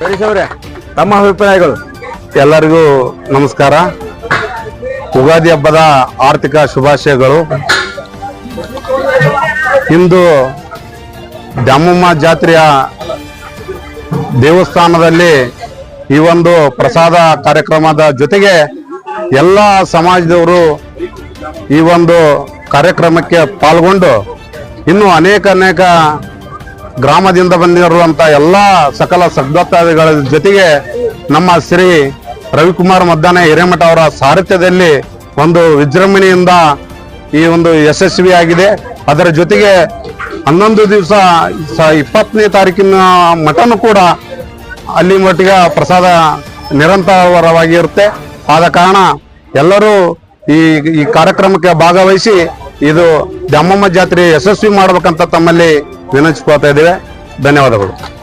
ಹರೀಶ್ ಅವರೇ ತಮ್ಮ ಅಭಿಪ್ರಾಯಗಳು. ಎಲ್ಲರಿಗೂ ನಮಸ್ಕಾರ. ಯುಗಾದಿ ಹಬ್ಬದ ಆರ್ಥಿಕ ಶುಭಾಶಯಗಳು. ಇಂದು ದ್ಯಾಮಮ್ಮ ಜಾತ್ರೆಯ ದೇವಸ್ಥಾನದಲ್ಲಿ ಈ ಒಂದು ಪ್ರಸಾದ ಕಾರ್ಯಕ್ರಮದ ಜೊತೆಗೆ ಎಲ್ಲ ಸಮಾಜದವರು ಈ ಒಂದು ಕಾರ್ಯಕ್ರಮಕ್ಕೆ ಪಾಲ್ಗೊಂಡು ಇನ್ನು ಅನೇಕ ಅನೇಕ ಗ್ರಾಮದಿಂದ ಬಂದಿರುವಂತ ಎಲ್ಲ ಸಕಲ ಸದ್ಭಕ್ತಾದಿಗಳ ಜೊತೆಗೆ ನಮ್ಮ ಶ್ರೀ ರವಿಕುಮಾರ್ ಮದ್ದಾನೆ ಹಿರೇಮಠ ಅವರ ಸಾರಥ್ಯದಲ್ಲಿ ಒಂದು ವಿಜೃಂಭಣೆಯಿಂದ ಈ ಒಂದು ಯಶಸ್ವಿಯಾಗಿದೆ. ಅದರ ಜೊತೆಗೆ ಹನ್ನೊಂದು ದಿವಸ ಇಪ್ಪತ್ತನೇ ತಾರೀಕಿನ ಮಠನು ಕೂಡ ಅಲ್ಲಿ ಮಟ್ಟಿಗೆ ಪ್ರಸಾದ ನಿರಂತರವಾಗಿ ಇರುತ್ತೆ ಆದ ಕಾರಣ ಎಲ್ಲರೂ ಈ ಈ ಕಾರ್ಯಕ್ರಮಕ್ಕೆ ಭಾಗವಹಿಸಿ ಇದು ದ್ಯಾಮಮ್ಮ ಜಾತ್ರೆ ಯಶಸ್ವಿ ಮಾಡಬೇಕಂತ ತಮ್ಮಲ್ಲಿ ವಿನಂತಿಸ್ಕೊಳ್ತಾ ಇದ್ದೇವೆ. ಧನ್ಯವಾದಗಳು.